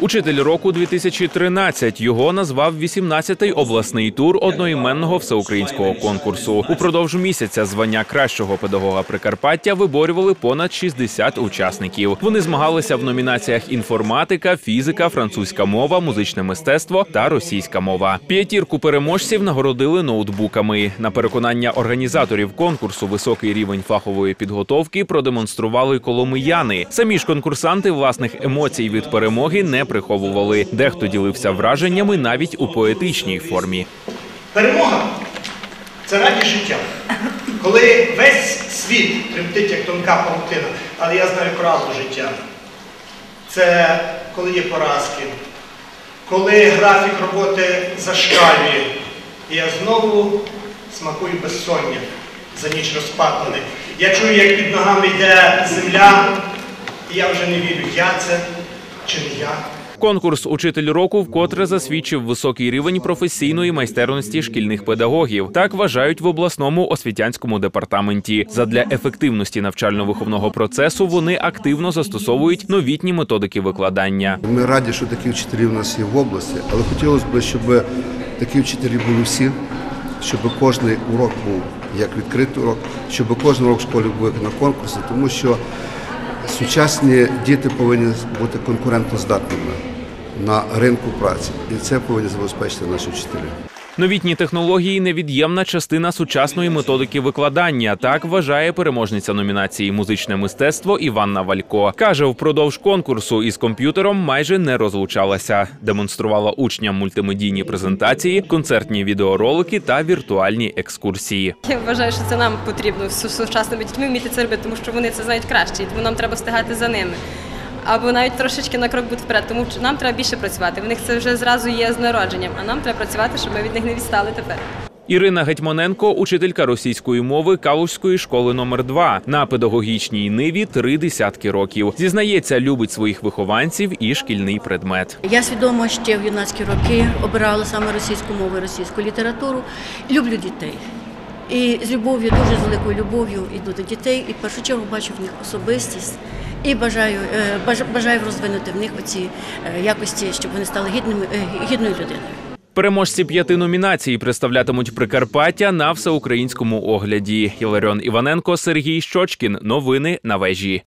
Учитель року 2013 його назвав 18-й обласний тур одноіменного всеукраїнського конкурсу. Упродовж місяця звання кращого педагога Прикарпаття виборювали понад 60 учасників. Вони змагалися в номінаціях інформатика, фізика, французька мова, музичне мистецтво та російська мова. П'ятірку переможців нагородили ноутбуками. На переконання організаторів конкурсу високий рівень фахової підготовки продемонстрували коломияни. Самі ж конкурсанти власних емоцій від перемоги не приховували. Дехто ділився враженнями навіть у поетичній формі. Перемога це радість життя. Коли весь світ тремтить, як тонка павутина, але я знаю правду життя. Це коли є поразки, коли графік роботи зашкалює, і я знову смакую безсоння за ніч розпатлений. Я чую, як під ногами йде земля, і я вже не вірю, я це чи не я. Конкурс Учитель року вкотре засвідчив високий рівень професійної майстерності шкільних педагогів. Так вважають в обласному освітянському департаменті. Задля ефективності навчально-виховного процесу вони активно застосовують новітні методики викладання. Ми раді, що такі вчителі у нас є в області, але хотілося б, щоб такі вчителі були всі, щоб кожен урок був як відкритий урок, щоб кожен урок в школі був на конкурсі, тому що сучасні діти повинні бути конкурентоздатними на ринку праці, і це повинні забезпечити наші вчителі. Новітні технології невід'ємна частина сучасної методики викладання. Так вважає переможниця номінації Музичне мистецтво Іванна Валько. каже, впродовж конкурсу із комп'ютером майже не розлучалася. Демонструвала учням мультимедійні презентації, концертні відеоролики та віртуальні екскурсії. Я вважаю, що це нам потрібно з сучасними дітьми вміти це робити, тому що вони це знають краще, тому нам треба встигати за ними. Або навіть трошечки на крок бути вперед, тому що нам треба більше працювати. В них це вже зразу є з народженням, а нам треба працювати, щоб ми від них не відстали тепер. Ірина Гетьманенко, учителька російської мови Калузької школи номер 2 на педагогічній ниві три десятки років. Зізнається, любить своїх вихованців і шкільний предмет. Я свідомо ще в юнацькі роки обирала саме російську мову російську літературу. Люблю дітей. І з любов'ю, дуже з великою любов'ю йду до дітей, і в першу чергу бачу в них особистість. І бажаю, е, бажаю розвинути в них оці е, якості, щоб вони стали гідними, е, гідною людиною. Переможці п'яти номінацій представлятимуть Прикарпаття на всеукраїнському огляді. Іларіон Іваненко, Сергій Щочкін. Новини на вежі.